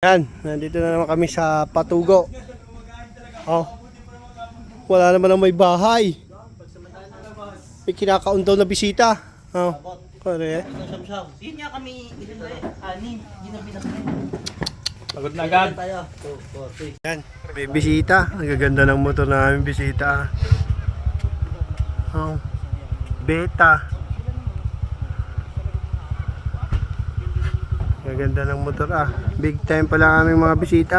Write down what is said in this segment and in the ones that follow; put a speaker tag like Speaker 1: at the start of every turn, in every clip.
Speaker 1: Yan, nandito na naman kami sa Patugo. Oh. Wala naman ang may bahay. May kinakaon daw na bisita. Oh. Kore.
Speaker 2: Yun nga kami, ilan eh, anim, ginabi na kami.
Speaker 3: Pagod na agad.
Speaker 2: Tayo, 2, 4, 6.
Speaker 1: Yan, may bisita. Ang gaganda ng motor namin bisita. Oh. Beta. Ang ganda ng motor ah. Big time pala aming mga bisita.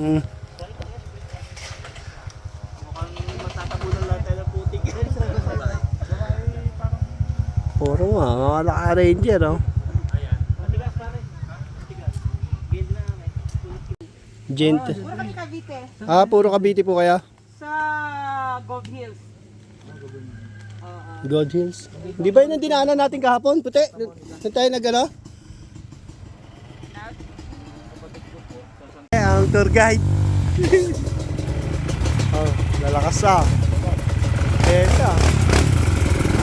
Speaker 1: Hmm. Puro nga, oh.
Speaker 2: Matigas. Gid na kami.
Speaker 1: Gent. Ah, puro Cavite po kaya?
Speaker 4: Sa Gold Hills.
Speaker 1: God Hills. Di ba yun ang dinaanan natin kahapon? Puti? Doon tayo nag ano? Ang tour guide. oh, lalakas ah. Beta.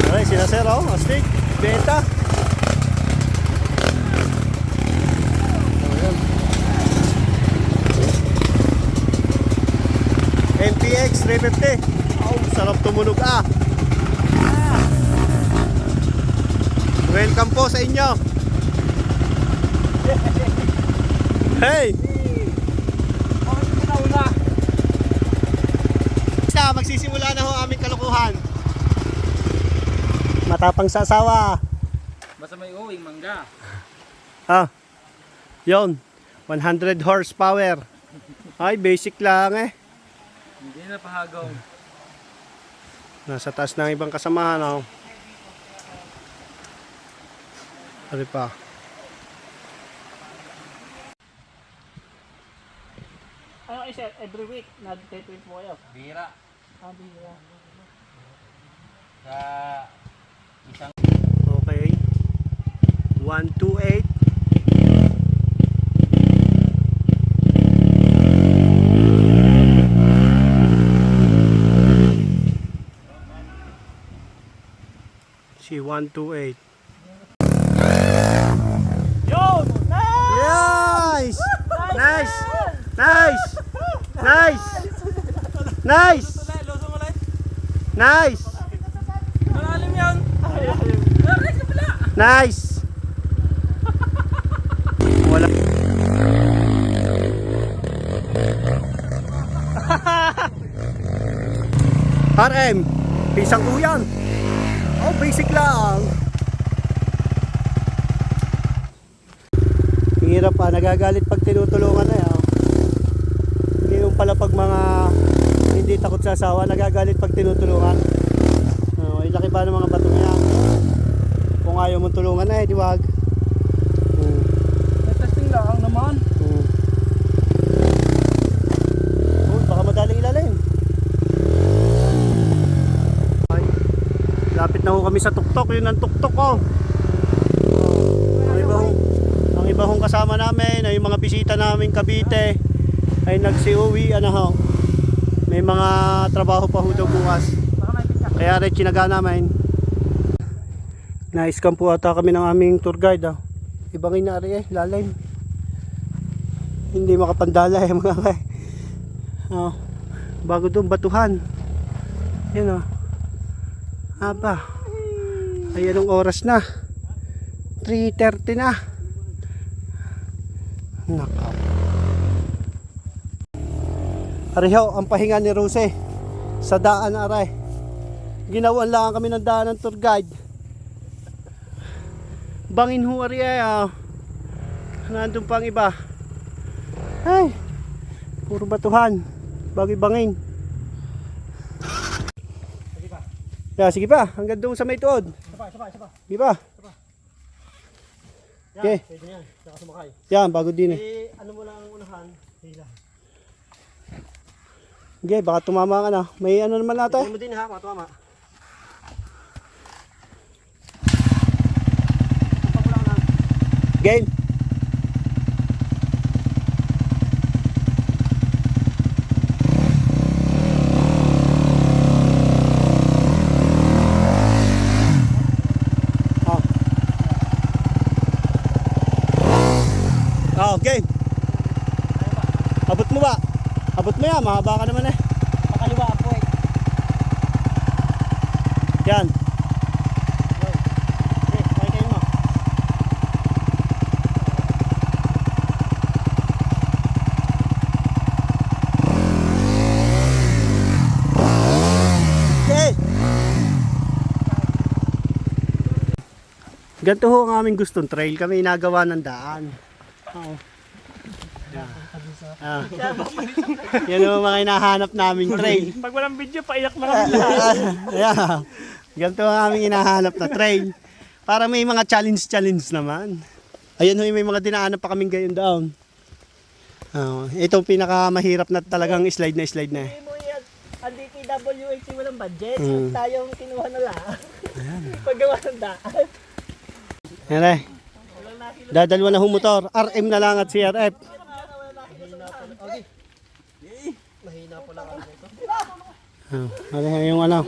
Speaker 1: Aray, oh, astig. Beta. Oh. MPX 350. Oh, sarap tumunog ah. Welcome po sa inyo. Hey! Basta, magsisimula na ho aming kalukuhan. Matapang sa asawa.
Speaker 3: Basta may uwing mangga.
Speaker 1: Ah, yon 100 horsepower. Ay, basic lang eh.
Speaker 3: Hindi na pahagaw.
Speaker 1: Nasa taas ng ibang kasamahan oh. Ano pa?
Speaker 2: Ano kayo sir, every week, nag-treatment po kayo.
Speaker 3: Bira.
Speaker 2: Ah, bihira.
Speaker 3: Sa isang
Speaker 1: Okay. 128. Si 128.
Speaker 2: Yun!
Speaker 1: Nice! Nice! Nice! Nice! Nice! Nice!
Speaker 3: Malalim yan.
Speaker 1: Nice! Wala. RM, pisang uyan. Oh, basic lang. Nagagalit pag tinutulungan na yan. Hindi yung pala pag mga hindi takot sa asawa, nagagalit pag tinutulungan. Oh, laki ba ng mga bato na yan? Kung ayaw mong tulungan na eh, di wag. Hmm.
Speaker 3: May testing lang naman.
Speaker 1: Hmm. Oh, baka madaling ilalim. Lapit na ho kami sa tuktok, yun ang tuktok ko. Hong, ang iba hong kasama namin, ay yung mga bisita namin Cavite, ay nagsiuwi, ano ho. May mga trabaho pa ho daw bukas. Kaya rin chinaga namin. Na-scam po ata kami ng aming tour guide. Ah. Ibang inari eh, lalim. Hindi makapandala eh mga kay. Oh, bago doon batuhan. Yan oh. Aba. Ay anong oras na? 3.30 na. Nakaw. Ariho, ang pahinga ni Rose sa daan aray. Ginawan lang kami ng daan ng tour guide. Bangin ho ari ay ah. Nandun pang iba. Ay, puro batuhan. Bago bangin. Yeah, sige pa, hanggang doon sa may tuod.
Speaker 2: Sapa, sapa, sapa.
Speaker 1: Sige pa.
Speaker 2: Yan,
Speaker 1: Okay.
Speaker 2: pwede yan. Saka sumakay.
Speaker 1: Yan, bago din eh.
Speaker 2: Eh, ano mo lang ang unahan? Hila.
Speaker 1: Sige, baka tumama ka na. May ano naman natin?
Speaker 2: Ano mo din ha, matuwa ma.
Speaker 1: Game. Ah. Ah, okay. Abot mo ba? Mahaba ka naman eh.
Speaker 2: Pakaliwa po eh.
Speaker 1: Yan. Ganito ho ang aming gustong trail. Kami inagawa ng daan. Oo. Ah. Yan ang mga hinahanap naming trail.
Speaker 2: Pag walang video, paiyak na kami.
Speaker 1: yeah. Ganito ang aming hinahanap na trail. Para may mga challenge-challenge naman. Ayan ho, may mga dinaanan pa kaming gayon down. Oh, ito pinakamahirap na talagang slide na slide na.
Speaker 2: Hindi mo yan. Ang DPWH walang budget.
Speaker 1: Mm.
Speaker 2: Tayong kinuha na lang. Paggawa ng daan.
Speaker 1: Yan eh. Dadalwa na ho motor. RM na lang at CRF. Oh, ano yung ano?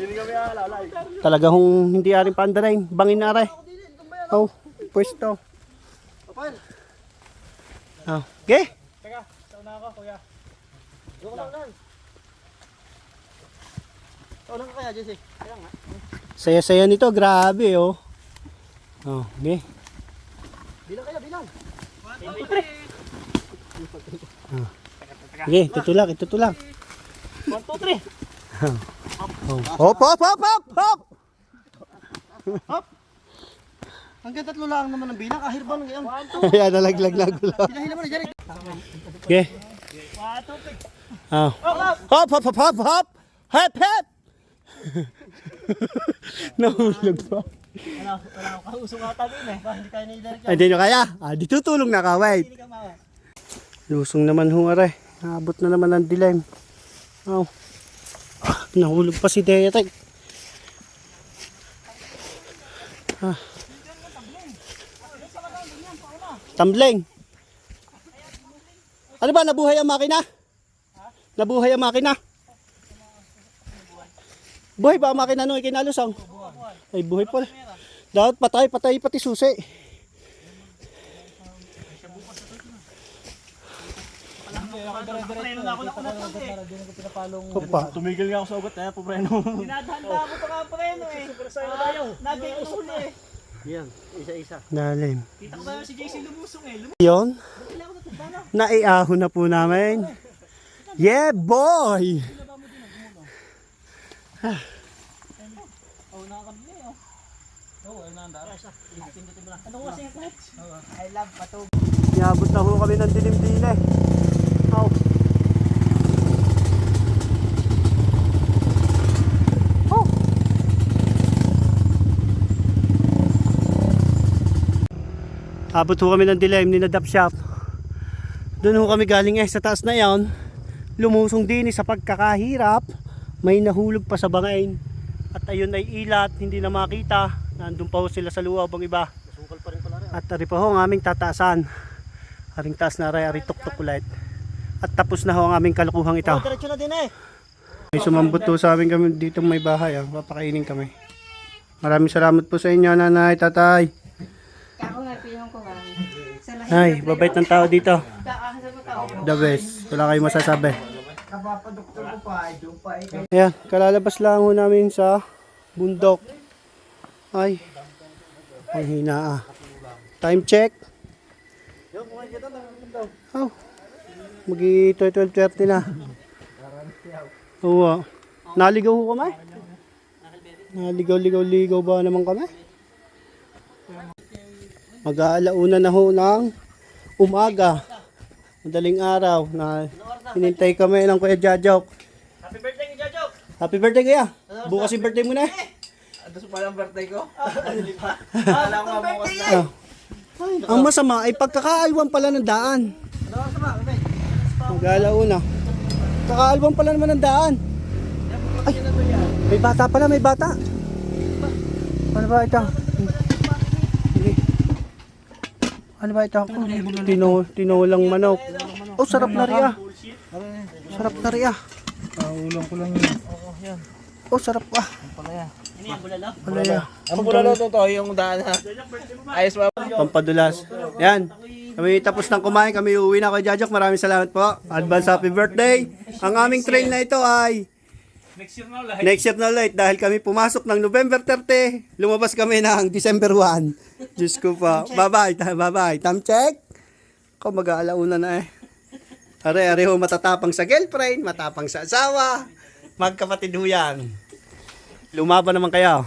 Speaker 1: Talaga hong hindi aring pandarain. Bangin na aray. Oh, pwesto. Oh, okay.
Speaker 2: Teka, sauna ako kuya. Doon lang lang. Sauna ka kaya, Jesse? Kaya nga.
Speaker 1: Saya-saya nito, grabe oh. Oh, okay.
Speaker 2: Bilang kaya, bilang.
Speaker 1: Okay, tutulak, itutulak.
Speaker 2: 1, 2, 3.
Speaker 1: Oh. Hop, hop, hop, hop, hop.
Speaker 2: Hanggang tatlo lang naman ang bilang. Ahir ba nang gayon? 1, 2.
Speaker 1: Ayan, nalaglag na gulo.
Speaker 2: Hinahila mo na.
Speaker 1: Okay.
Speaker 2: 1, 2, 3.
Speaker 1: Oh. Hop, hop, hop, hop, hop. Hop, hop. Nahulog pa.
Speaker 2: Wala, wala akong kausong ata din eh. Ba, hindi tayo ni Derek.
Speaker 1: Ay, di nyo kaya. Ah, di tutulong na ka, wait.
Speaker 2: Hindi.
Speaker 1: Lusong naman ho, aray. Naabot na naman ang dilim. Oh. Ah, nahulog pa si Derek. Ah. Tumbling. Ano ba, nabuhay ang makina? Nabuhay ang makina? Buhay ba ang makina nung ikinalusong? Ay, buhay pala. Dapat patay, patay pati susi.
Speaker 2: Preno na ako nakunat eh.
Speaker 1: Opa.
Speaker 3: Tumigil nga ako sa ugat, kaya pupreno.
Speaker 2: Dinadhanda ako pa nga preno eh. Ah, Nagay usul eh.
Speaker 1: Yan, isa-isa. Dalim.
Speaker 2: Kita ko ba si JC lumusong eh. Lumusong na tagdana.
Speaker 1: naiahon na po namin. Yeah, boy!
Speaker 2: Na lang. Ano kasi yung clutch? I love patog.
Speaker 1: Iabot na ho kami ng dilim Aw. Oh. Abot ho kami ng dilim ni Nadap Shop. Doon ho kami galing eh sa taas na yon. Lumusong din eh sa pagkakahirap. May nahulog pa sa bangain. At ayun ay ilat, hindi na makita. Nandun pa ho sila sa luwab ang iba. At ari pa ho ang aming tataasan. Aring taas na aray, ari tuktok ulit. At tapos na ho ang aming kalukuhang ito.
Speaker 2: Oh, diretso na din eh.
Speaker 1: May sumambot po sa amin kami dito may bahay. Ah. Papakainin kami. Maraming salamat po sa inyo, nanay, tatay. Ay, babait ng tao dito. The best. Wala kayong masasabi. Ayan, kalalabas lang ho namin sa bundok. Ay, ang hina ah. Time check. Oh, magi 12.30 na. Oo. ah. Naligaw ho kami? Naligaw-ligaw-ligaw ba naman kami? Mag-aalauna na ho ng umaga. Madaling araw na hinintay kami ng Kuya Jajok.
Speaker 2: Happy birthday ni Jojo.
Speaker 1: Happy birthday kuya! Bukas yung birthday mo na eh.
Speaker 3: Tapos pala ang birthday ko.
Speaker 2: Alam ko birthday eh.
Speaker 1: Ah. Ang masama ay pagkakaalwan pala ng daan.
Speaker 2: Ano sa mga? Okay.
Speaker 1: Mag-alauna. Kakaalwan pala naman ng daan. Ay, may bata pala, may bata. Ano ba ito? Ano ba ito? Tino, tinolang manok. Oh, sarap na riya. Sarap na riya.
Speaker 3: ulang ko lang
Speaker 1: Oh, sarap ah.
Speaker 2: Ang bulalo.
Speaker 1: Palaya.
Speaker 3: Ang pula to to, yung daan ha. Ayos ba?
Speaker 1: Pampadulas. Yan. Kami tapos ng kumain, kami uuwi na kay Jajok. Maraming salamat po. Advance happy birthday. Ang aming trail na ito ay
Speaker 3: Next year na ulit.
Speaker 1: next year na ulit dahil kami pumasok ng November 30, lumabas kami ng December 1. Diyos ko pa. Bye-bye. ta- Bye-bye. Time check. Ko mag-aalauna na eh. Are-are ho matatapang sa girlfriend, matapang sa asawa. Magkapatid ho yan. Lumaban naman kayo.